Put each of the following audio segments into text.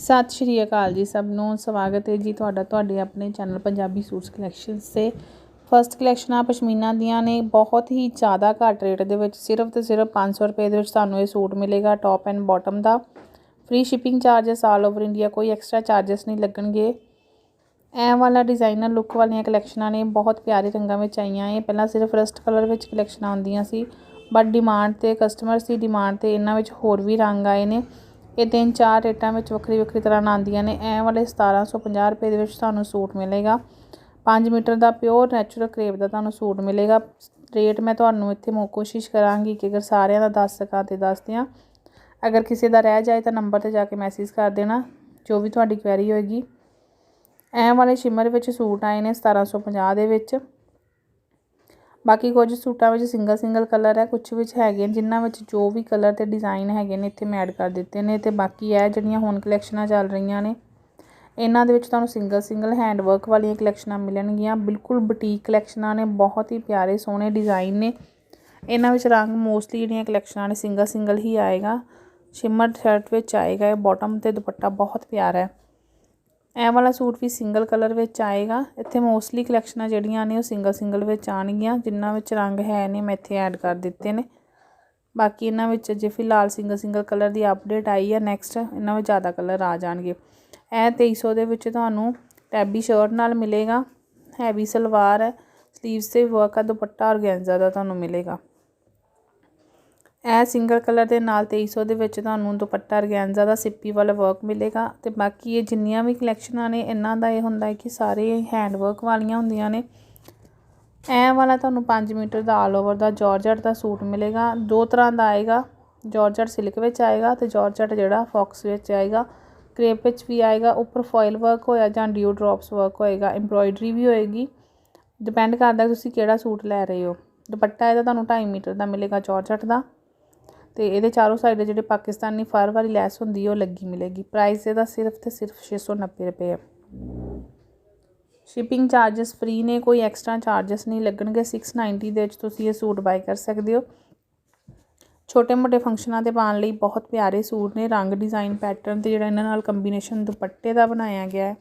ਸਤਿ ਸ਼੍ਰੀ ਅਕਾਲ ਜੀ ਸਭ ਨੂੰ, ਸਵਾਗਤ ਹੈ ਜੀ ਤੁਹਾਡਾ, ਤੁਹਾਡੇ ਆਪਣੇ ਚੈਨਲ ਪੰਜਾਬੀ ਸੂਟਸ ਕਲੈਕਸ਼ਨ ਤੇ ਫਸਟ ਕਲੈਕਸ਼ਨ ਆ ਪਸ਼ਮੀਨਾ ਦੀਆਂ ਨੇ, ਬਹੁਤ ਹੀ ਜ਼ਿਆਦਾ ਘੱਟ ਰੇਟ ਦੇ ਵਿੱਚ, ਸਿਰਫ ਤੇ ਸਿਰਫ 500 ਰੁਪਏ ਦੇ ਵਿੱਚ ਤੁਹਾਨੂੰ ਇਹ ਸੂਟ ਮਿਲੇਗਾ top and bottom the. Free shipping charges all over India ਕੋਈ ਐਕਸਟਰਾ ਚਾਰजेस ਨਹੀਂ ਲੱਗਣਗੇ। ਐ ਵਾਲਾ ਡਿਜ਼ਾਈਨਰ ਲੁੱਕ ਵਾਲੀਆਂ ਕਲੈਕਸ਼ਨਾਂ ਨੇ, ਬਹੁਤ ਪਿਆਰੇ ਰੰਗਾਂ ਵਿੱਚ ਆਈਆਂ ਇਹ। ਪਹਿਲਾਂ ਸਿਰਫ ਰਸਟ ਕਲਰ ਵਿੱਚ ਕਲੈਕਸ਼ਨਾਂ ਆਉਂਦੀਆਂ ਸੀ ਬਟ ਡਿਮਾਂਡ ਤੇ ਕਸਟਮਰਸ ਦੀ ਡਿਮਾਂਡ ਤੇ ਇਹਨਾਂ ਵਿੱਚ ਹੋਰ ਵੀ ਰੰਗ ਆਏ ਨੇ। ਇਹ ਤਿੰਨ ਚਾਰ ਰੇਟਾਂ ਵਿੱਚ ਵੱਖਰੀ ਵੱਖਰੀ ਤਰ੍ਹਾਂ ਨਾਲ ਆਉਂਦੀਆਂ ਨੇ। ਐ ਵਾਲੇ 1750 ਰੁਪਏ ਦੇ ਵਿੱਚ ਤੁਹਾਨੂੰ ਸੂਟ ਮਿਲੇਗਾ। 5 ਮੀਟਰ ਦਾ ਪਿਓਰ ਨੈਚੁਰਲ ਕਰੇਪ ਦਾ ਤੁਹਾਨੂੰ ਸੂਟ ਮਿਲੇਗਾ। ਰੇਟ ਮੈਂ ਤੁਹਾਨੂੰ ਇੱਥੇ ਮੋ ਕੋਸ਼ਿਸ਼ ਕਰਾਂਗੀ ਕਿ ਅਗਰ ਸਾਰਿਆਂ ਦਾ ਦੱਸ ਸਕਾਂ ਤੇ ਦੱਸ ਦਿਆਂ। ਅਗਰ ਕਿਸੇ ਦਾ ਰਹਿ ਜਾਏ ਤਾਂ ਨੰਬਰ ਤੇ ਜਾ ਕੇ ਮੈਸੇਜ ਕਰ ਦੇਣਾ, ਜੋ ਵੀ ਤੁਹਾਡੀ ਕੁਐਰੀ ਹੋਏਗੀ। ਐ ਵਾਲੇ ਸ਼ਿਮਰ ਵਿੱਚ ਸੂਟ ਆਏ ਨੇ 1750 ਦੇ ਵਿੱਚ। ਬਾਕੀ ਕੁਝ ਸੂਟਾਂ ਵਿੱਚ ਸਿੰਗਲ ਸਿੰਗਲ ਕਲਰ ਹੈ ਕੁਝ ਵਿੱਚ ਹੈਗੇ ਜਿਨ੍ਹਾਂ ਵਿੱਚ ਜੋ ਵੀ ਕਲਰ ਤੇ ਡਿਜ਼ਾਈਨ ਹੈਗੇ ਨੇ, ਇੱਥੇ ਮੈਂ ਐਡ ਕਰ ਦਿੱਤੇ ਨੇ ਤੇ ਬਾਕੀ ਇਹ ਜਿਹੜੀਆਂ ਹੁਣ ਕਲੈਕਸ਼ਨਾਂ ਚੱਲ ਰਹੀਆਂ ਨੇ, ਇਹਨਾਂ ਦੇ ਵਿੱਚ ਤੁਹਾਨੂੰ ਸਿੰਗਲ ਸਿੰਗਲ ਹੈਂਡ ਵਰਕ ਵਾਲੀਆਂ ਕਲੈਕਸ਼ਨਾਂ ਮਿਲਣਗੀਆਂ, ਬਿਲਕੁਲ ਬੁਟੀਕ ਕਲੈਕਸ਼ਨਾਂ ਨੇ, ਬਹੁਤ ਹੀ ਪਿਆਰੇ ਸੋਹਣੇ ਡਿਜ਼ਾਈਨ ਨੇ, ਇਹਨਾਂ ਵਿੱਚ ਰੰਗ ਮੋਸਟਲੀ ਜਿਹੜੀਆਂ ਕਲੈਕਸ਼ਨਾਂ ਨੇ ਸਿੰਗਲ ਸਿੰਗਲ ਹੀ ਆਏਗਾ ਸ਼ਿਮਰ ਸ਼ਰਟ ਵਿੱਚ ਆਏਗਾ, ਇਹ ਬਾਟਮ ਤੇ ਦੁਪੱਟਾ ਬਹੁਤ ਪਿਆਰਾ ਹੈ। ਇਹ ਵਾਲਾ ਸੂਟ ਵੀ ਸਿੰਗਲ ਕਲਰ ਵਿੱਚ ਆਏਗਾ। ਇੱਥੇ ਮੋਸਟਲੀ ਕਲੈਕਸ਼ਨਾਂ ਜਿਹੜੀਆਂ ਨੇ ਉਹ ਸਿੰਗਲ ਸਿੰਗਲ ਵਿੱਚ ਆਣਗੀਆਂ ਜਿਨ੍ਹਾਂ ਵਿੱਚ ਰੰਗ ਹੈ ਨੇ ਮੈਂ ਇੱਥੇ ਐਡ ਕਰ ਦਿੱਤੇ ਨੇ। ਬਾਕੀ ਇਹਨਾਂ ਵਿੱਚ ਜੇ ਫਿਲਹਾਲ ਸਿੰਗਲ ਸਿੰਗਲ ਕਲਰ ਦੀ ਅਪਡੇਟ ਆਈ ਹੈ ਨੈਕਸਟ ਇਹਨਾਂ ਵਿੱਚ ਜ਼ਿਆਦਾ ਕਲਰ ਆ ਜਾਣਗੇ। ਇਹ 2300 ਦੇ ਵਿੱਚ ਤੁਹਾਨੂੰ ਟੈਬੀ ਸ਼ਰਟ ਨਾਲ ਮਿਲੇਗਾ। ਹੈਵੀ ਸਲਵਾਰ ਹੈ। ਸਲੀਵਸ ਤੇ ਵਰਕ ਆ, ਦੁਪੱਟਾ ਔਰਗੈਂਜ਼ਾ ਦਾ ਤੁਹਾਨੂੰ ਮਿਲੇਗਾ। ਇਹ ਸਿੰਗਲ ਕਲਰ ਦੇ ਨਾਲ 2300 ਦੇ ਵਿੱਚ ਤੁਹਾਨੂੰ ਦੁਪੱਟਾ ਅਰਗੈਂਜ਼ਾ ਦਾ ਸਿੱਪੀ ਵਾਲਾ ਵਰਕ ਮਿਲੇਗਾ ਤੇ ਬਾਕੀ ਇਹ ਜਿੰਨੀਆਂ ਵੀ ਕਲੈਕਸ਼ਨਾਂ ਨੇ, ਇਹਨਾਂ ਦਾ ਇਹ ਹੁੰਦਾ ਹੈ ਕਿ ਸਾਰੇ ਹੈਂਡ ਵਰਕ ਵਾਲੀਆਂ ਹੁੰਦੀਆਂ ਨੇ। ਐ ਵਾਲਾ ਤੁਹਾਨੂੰ 5 ਮੀਟਰ ਦਾ ਆਲ ਓਵਰ ਦਾ ਜਾਰਜਟ ਦਾ ਸੂਟ ਮਿਲੇਗਾ। ਦੋ ਤਰ੍ਹਾਂ ਦਾ ਆਏਗਾ ਜਾਰਜਟ ਸਿਲਕ ਵਿੱਚ ਆਏਗਾ ਤੇ ਜਾਰਜਟ ਜਿਹੜਾ ਫੌਕਸ ਵਿੱਚ ਆਏਗਾ। ਕ੍ਰੇਪ ਵਿੱਚ ਵੀ ਆਏਗਾ, ਉੱਪਰ ਫੋਇਲ ਵਰਕ ਹੋਇਆ ਜਾਂ ਡਿਊ ਡ੍ਰੌਪਸ ਵਰਕ ਹੋਏਗਾ ਐਮਬ੍ਰੋਇਡਰੀ ਵੀ ਹੋਏਗੀ। ਡਿਪੈਂਡ ਕਰਦਾ ਤੁਸੀਂ ਕਿਹੜਾ ਸੂਟ ਲੈ ਰਹੇ ਹੋ। ਦੁਪੱਟਾ ਇਹਦਾ ਤੁਹਾਨੂੰ 2.5 ਮੀਟਰ ਦਾ ਮਿਲੇਗਾ ਜਾਰਜਟ ਦਾ। ਤੇ ਇਹਦੇ ਚਾਰੋਂ ਸਾਈਡ ਜਿਹੜੇ ਪਾਕਿਸਤਾਨੀ ਫਰ ਵਾਲੀ ਲੈਸ ਹੁੰਦੀ ਹੈ ਉਹ ਲੱਗੀ ਮਿਲੇਗੀ। ਪ੍ਰਾਈਸ ਇਹਦਾ ਸਿਰਫ ਤੇ ਸਿਰਫ 690 ਰੁਪਏ ਹੈ ਸ਼ਿਪਿੰਗ ਚਾਰजेस ਫ੍ਰੀ ਨੇ, ਕੋਈ ਐਕਸਟਰਾ ਚਾਰजेस ਨਹੀਂ ਲੱਗਣਗੇ। 690 ਦੇ ਵਿੱਚ ਤੁਸੀਂ ਇਹ ਸੂਟ ਬਾਈ ਕਰ ਸਕਦੇ ਹੋ। ਛੋਟੇ-ਮੋਟੇ ਫੰਕਸ਼ਨਾਂ ਤੇ ਪਾਉਣ ਲਈ ਬਹੁਤ ਪਿਆਰੇ ਸੂਟ ਨੇ। ਰੰਗ ਡਿਜ਼ਾਈਨ ਪੈਟਰਨ ਤੇ ਜਿਹੜਾ ਇਹਨਾਂ ਨਾਲ ਕੰਬੀਨੇਸ਼ਨ ਦੁਪੱਟੇ ਦਾ ਬਣਾਇਆ ਗਿਆ ਹੈ,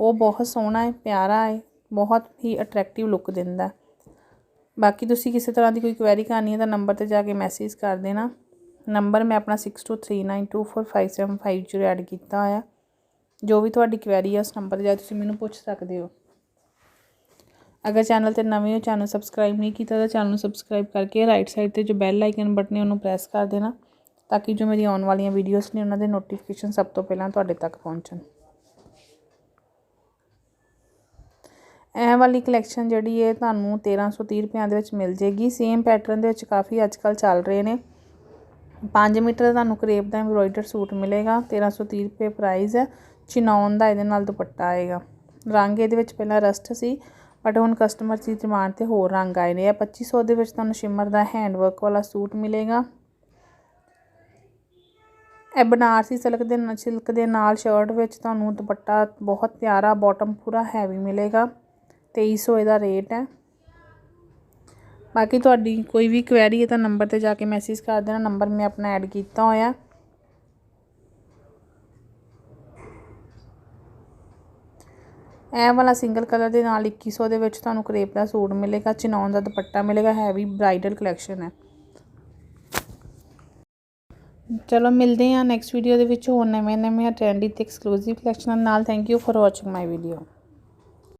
ਉਹ ਬਹੁਤ ਸੋਹਣਾ ਹੈ, ਪਿਆਰਾ ਹੈ, ਬਹੁਤ ਹੀ ਅਟਰੈਕਟਿਵ ਲੁੱਕ ਦਿੰਦਾ ਬਾਕੀ ਤੁਸੀਂ ਕਿਸੇ ਤਰ੍ਹਾਂ ਦੀ ਕੋਈ ਕੁਐਰੀ ਕਰਨੀ ਹੈ ਤਾਂ ਨੰਬਰ ਤੇ ਜਾ ਕੇ ਮੈਸੇਜ ਕਰ ਦੇਣਾ। ਨੰਬਰ ਮੈਂ ਆਪਣਾ 6239245750 ਐਡ ਕੀਤਾ ਹੋਇਆ। ਜੋ ਵੀ ਤੁਹਾਡੀ ਕੁਐਰੀ ਹੈ ਉਸ ਨੰਬਰ ਤੇ ਜਾ ਤੁਸੀਂ ਮੈਨੂੰ ਪੁੱਛ ਸਕਦੇ ਹੋ। ਅਗਰ ਚੈਨਲ ਤੇ ਨਵੇਂ ਹੋ ਚੈਨਲ ਸਬਸਕ੍ਰਾਈਬ ਨਹੀਂ ਕੀਤਾ ਤਾਂ ਚੈਨਲ ਨੂੰ ਸਬਸਕ੍ਰਾਈਬ ਕਰਕੇ ਰਾਈਟ ਸਾਈਡ ਤੇ ਜੋ ਬੈਲ ਆਈਕਨ ਬਟਨ ਹੈ, ਉਹਨੂੰ ਪ੍ਰੈਸ ਕਰ ਦੇਣਾ। ਤਾਂ ਕਿ ਜੋ ਮੇਰੀ ਆਉਣ ਵਾਲੀਆਂ ਵੀਡੀਓਜ਼ ਨੇ, ਉਹਨਾਂ ਦੇ ਨੋਟੀਫਿਕੇਸ਼ਨ ਸਭ ਤੋਂ ਪਹਿਲਾਂ ਤੁਹਾਡੇ ਤੱਕ ਪਹੁੰਚਣ। ਇਹ ਵਾਲੀ ਕਲੈਕਸ਼ਨ ਜਿਹੜੀ ਹੈ ਤੁਹਾਨੂੰ 1330 ਰੁਪਏ ਦੇ ਵਿੱਚ ਮਿਲ ਜੇਗੀ। ਸੇਮ ਪੈਟਰਨ ਦੇ ਵਿੱਚ ਕਾਫੀ ਅੱਜਕੱਲ ਚੱਲ ਰਹੇ ਨੇ। 5 ਮੀਟਰ ਦਾ ਤੁਹਾਨੂੰ ਕਰੇਪ ਦਾ ਐਮਬ੍ਰੋਇਡਰ ਸੂਟ ਮਿਲੇਗਾ। 1330 ਰੁਪਏ ਪ੍ਰਾਈਸ ਹੈ। ਚਿਨੌਨ ਦਾ ਇਹਦੇ ਨਾਲ ਦੁਪੱਟਾ ਆਏਗਾ। ਰੰਗ ਇਹਦੇ ਵਿੱਚ ਪਹਿਲਾਂ ਰਸਟ ਸੀ ਬਟ ਹੁਣ ਕਸਟਮਰ ਦੀ ਡਿਮਾਂਡ ਤੇ ਹੋਰ ਰੰਗ ਆਏ ਨੇ। ਇਹ 2500 ਦੇ ਵਿੱਚ ਤੁਹਾਨੂੰ ਸ਼ਿਮਰ ਦਾ ਹੈਂਡ ਵਰਕ ਵਾਲਾ ਸੂਟ ਮਿਲੇਗਾ। ਇਹ ਬਨਾਰਸੀ ਸਿਲਕ ਦੇ ਸਿਲਕ ਦੇ ਨਾਲ ਸ਼ਰਟ ਵਿੱਚ ਤੁਹਾਨੂੰ ਦੁਪੱਟਾ ਬਹੁਤ ਪਿਆਰਾ ਬਾਟਮ ਪੂਰਾ ਹੈਵੀ ਮਿਲੇਗਾ। 2300 ਇਹਦਾ ਰੇਟ ਹੈ। ਬਾਕੀ ਤੁਹਾਡੀ ਕੋਈ ਵੀ ਕੁਐਰੀ ਹੈ ਤਾਂ ਨੰਬਰ ਤੇ ਜਾ ਕੇ ਮੈਸੇਜ ਕਰ ਦੇਣਾ। ਨੰਬਰ ਮੈਂ ਆਪਣਾ ਐਡ ਕੀਤਾ ਹੋਇਆ। ਇਹ ਵਾਲਾ ਸਿੰਗਲ ਕਲਰ ਦੇ ਨਾਲ 2100 ਦੇ ਵਿੱਚ ਤੁਹਾਨੂੰ ਕਰੇਪ ਦਾ ਸੂਟ ਮਿਲੇਗਾ। ਚਿਨੌਨ ਦਾ ਦੁਪੱਟਾ ਮਿਲੇਗਾ। ਹੈਵੀ ਬ੍ਰਾਈਡਲ ਕਲੈਕਸ਼ਨ ਹੈ। ਚਲੋ ਮਿਲਦੇ ਹਾਂ ਨੈਕਸਟ ਵੀਡੀਓ ਦੇ ਵਿੱਚ। ਹੋਰ ਨਵੇਂ ਨਵੇਂ ਟ੍ਰੈਂਡੀ ਤੇ ਐਕਸਕਲੂਸਿਵ ਕਲੈਕਸ਼ਨ ਨਾਲ। Thank you for watching my video